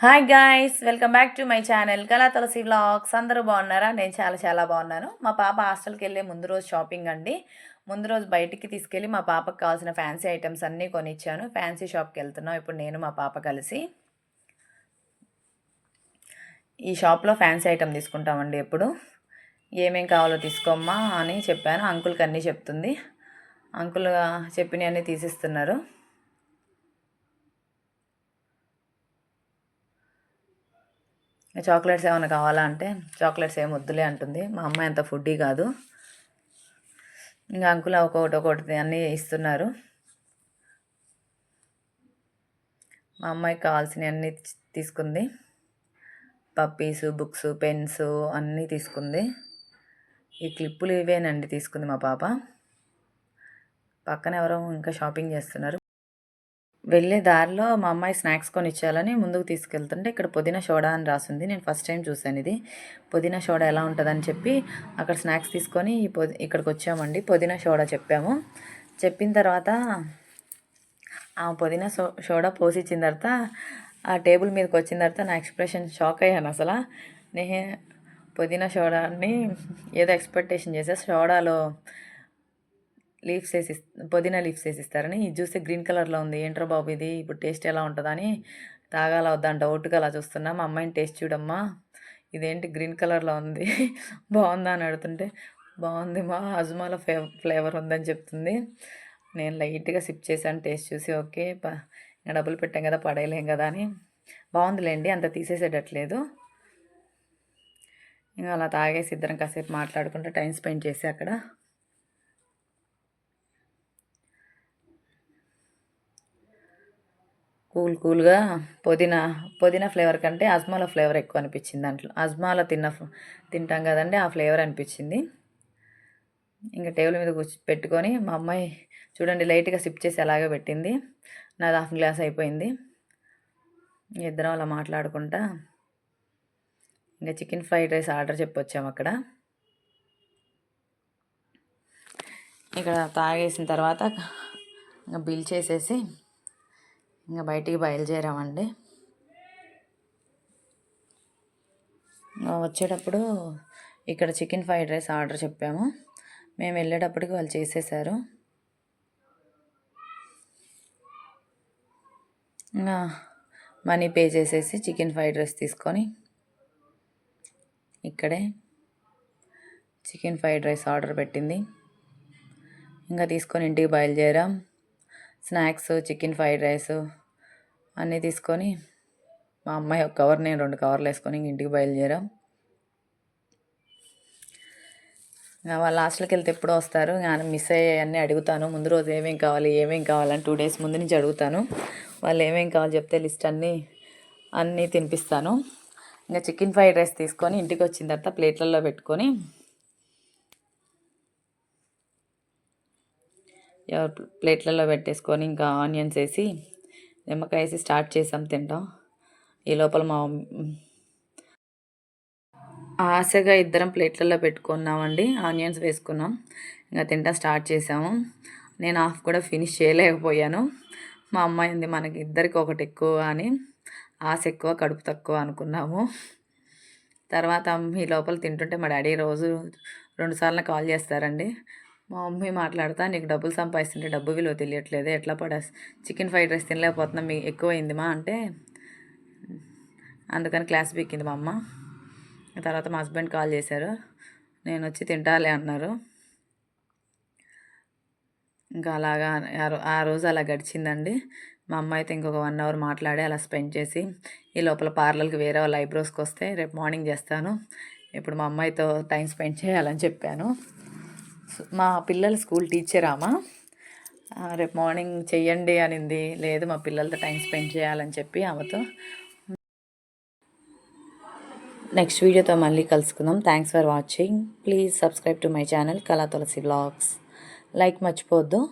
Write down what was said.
Hi guys welcome back to my channel Kala Tulasi vlogs అందరూ బాగున్నారా? నేను చాలా చాలా బాగున్నాను. మా పాప హాస్టల్కి వెళ్ళే ముందు రోజు షాపింగ్ అండి. ముందు రోజు బయటికి తీసుకెళ్ళి మా పాపకు కావాల్సిన ఫ్యాన్సీ ఐటమ్స్ అన్నీ కొనిచ్చాను. ఫ్యాన్సీ షాప్కి వెళ్తున్నాం. ఇప్పుడు నేను మా పాప కలిసి ఈ షాప్లో ఫ్యాన్సీ ఐటమ్ తీసుకుంటామండి ఎప్పుడు. ఏమేం కావాలో తీసుకోమ్మా అని చెప్పాను. అంకుల్కి అన్నీ చెప్తుంది. అంకుల్ చెప్పినవన్నీ తీసిస్తున్నారు. చాక్లెట్స్ ఏమైనా కావాలా అంటే? చాక్లెట్స్ ఏం వద్దులే అంటుంది. మా అమ్మాయి అంత ఫుడ్డీ కాదు. ఇంకా అంకుల్ ఒకటి ఒకటి అన్నీ ఇస్తున్నారు. మా అమ్మాయికి కావాల్సినవి అన్నీ తీసుకుంది. పప్పీస్ బుక్స్ పెన్స్ అన్నీ తీసుకుంది. ఈ క్లిప్పులు ఇవేనండి తీసుకుంది మా పాప. పక్కన ఎవరో ఇంకా షాపింగ్ చేస్తున్నారు. వెళ్ళే దారిలో మా అమ్మాయి స్నాక్స్ కొని ఇచ్చాలని ముందుకు తీసుకెళ్తుంటే ఇక్కడ పుదీనా సోడా అని రాసింది. నేను ఫస్ట్ టైం చూశాను ఇది. పుదీనా సోడా ఎలా ఉంటుందని చెప్పి అక్కడ స్నాక్స్ తీసుకొని పొది ఇక్కడికి వచ్చామండి. పుదీనా సోడా చెప్పాము. చెప్పిన తర్వాత ఆ పుదీనా సో సోడా పోసి ఇచ్చిన తర్వాత ఆ టేబుల్ మీదకి వచ్చిన తర్వాత నా ఎక్స్ప్రెషన్ షాక్ అయ్యాను అసలు. నే పుదీనా సోడాని ఏదో ఎక్స్పెక్టేషన్ చేసే సోడాలో లీవ్స్ వేసి పుదీనా లీవ్స్ వేసిస్తారని ఇది చూస్తే గ్రీన్ కలర్లో ఉంది. ఏంట్రా బాబు ఇది? ఇప్పుడు టేస్ట్ ఎలా ఉంటుందని తాగాల వద్దంట. డౌట్గా అలా చూస్తున్నా. మా అమ్మాయిని టేస్ట్ చూడమ్మా. ఇదేంటి గ్రీన్ కలర్లో ఉంది? బాగుందా అని అడుగుతుంటే బాగుంది మా అజ్మాలో ఫ్లే ఫ్లేవర్ ఉందని చెప్తుంది. నేను లైట్గా సిప్ చేశాను. టేస్ట్ చూసి ఓకే. ఇంకా డబ్బులు పెట్టాం కదా పడేయలేం కదా అని. బాగుందిలేండి. అంత తీసేసేటట్లేదు. ఇంకా అలా తాగేసి ఇద్దరం కాసేపు మాట్లాడుకుంటూ టైం స్పెండ్ చేసి అక్కడ కూల్ కూల్గా పుదీనా పుదీనా ఫ్లేవర్ కంటే అజ్మాలో ఫ్లేవర్ ఎక్కువ అనిపించింది దాంట్లో. అజ్మాల తిన్న తింటాం కదండి ఆ ఫ్లేవర్ అనిపించింది. ఇంకా టేబుల్ మీద కూర్చు పెట్టుకొని మా అమ్మాయి చూడండి లైట్గా సిప్ చేసి అలాగే పెట్టింది. నాది హాఫ్ గ్లాస్ అయిపోయింది. ఇద్దరం అలా మాట్లాడుకుంటా. ఇంకా చికెన్ ఫ్రైడ్ రైస్ ఆర్డర్ చెప్పొచ్చాము అక్కడ. ఇక్కడ తాగేసిన తర్వాత ఇంకా బిల్ చేసేసి ఇంకా బయటికి బయలుదేరామండి. వచ్చేటప్పుడు ఇక్కడ చికెన్ ఫ్రైడ్ రైస్ ఆర్డర్ చెప్పాము. మేము వెళ్ళేటప్పటికి వాళ్ళు చేసేసారు. ఇంకా మనీ పే చేసేసి చికెన్ ఫ్రైడ్ రైస్ తీసుకొని ఇక్కడే చికెన్ ఫ్రైడ్ రైస్ ఆర్డర్ పెట్టింది. ఇంకా తీసుకొని ఇంటికి బయలుదేరాం. స్నాక్స్ చికెన్ ఫ్రైడ్ రైస్ అన్నీ తీసుకొని మా అమ్మాయి ఒక కవర్ నేను రెండు కవర్లు వేసుకొని ఇంటికి బయలుదేరాం. వాళ్ళు హాస్టల్కి వెళ్తే ఎప్పుడో వస్తారు. మిస్ అయ్యాయన్నీ అడుగుతాను. ముందు రోజు ఏమేమి కావాలి ఏమేమి కావాలని టూ డేస్ ముందు నుంచి అడుగుతాను. వాళ్ళు ఏమేమి కావాలి చెప్తే లిస్ట్ అన్నీ అన్నీ తినిపిస్తాను. ఇంకా చికెన్ ఫ్రైడ్ రైస్ తీసుకొని ఇంటికి వచ్చిన తర్వాత ప్లేట్లలో పెట్టుకొని ప్లేట్లలో పెట్టేసుకొని ఇంకా ఆనియన్స్ వేసి నిమ్మకాయ వేసి స్టార్ట్ చేసాం తింటాం. ఈ లోపల మా ఆశగా ఇద్దరం ప్లేట్లలో పెట్టుకున్నామండి. ఆనియన్స్ వేసుకున్నాం. ఇంకా తింటాం స్టార్ట్ చేసాము. నేను హాఫ్ కూడా ఫినిష్ చేయలేకపోయాను. మా అమ్మాయి ఉంది మనకి ఇద్దరికి ఒకటి ఎక్కువ అని ఆశ ఎక్కువ కడుపు తక్కువ అనుకున్నాము. తర్వాత ఈ లోపల తింటుంటే మా డాడీ రోజు రెండుసార్లు కాల్ చేస్తారండి. మా మమ్మీ మాట్లాడతా నీకు డబ్బులు సంపాదిస్తుంటే డబ్బు విలువ తెలియట్లేదు ఎట్లా పడేస్? చికెన్ ఫ్రైడ్ రైస్ తినలేకపోతున్నాం మీ ఎక్కువైంది మా అంటే అందుకని క్లాస్ పీకింది మా అమ్మ. తర్వాత మా హస్బెండ్ కాల్ చేశారు. నేను వచ్చి తింటాలే అన్నారు. ఇంకా అలాగా ఆ రోజు అలా గడిచిందండి. మా అమ్మ అయితే ఇంకొక వన్ అవర్ మాట్లాడి అలా స్పెండ్ చేసి ఈ లోపల పార్లర్కి వేరే వాళ్ళ ఐబ్రోస్కి వస్తే రేపు మార్నింగ్ చేస్తాను. ఇప్పుడు మా అమ్మాయితో టైం స్పెండ్ చేయాలని చెప్పాను. మా పిల్లల స్కూల్ టీచర్ రేపు మార్నింగ్ చెయ్యండి అనింది. లేదు మా పిల్లలతో టైం స్పెండ్ చేయాలని చెప్పి ఆమెతో. నెక్స్ట్ వీడియోతో మళ్ళీ కలుసుకుందాం. Thanks for watching. Please subscribe to my channel Kala Tulasi blogs. Like మర్చిపోవద్దు.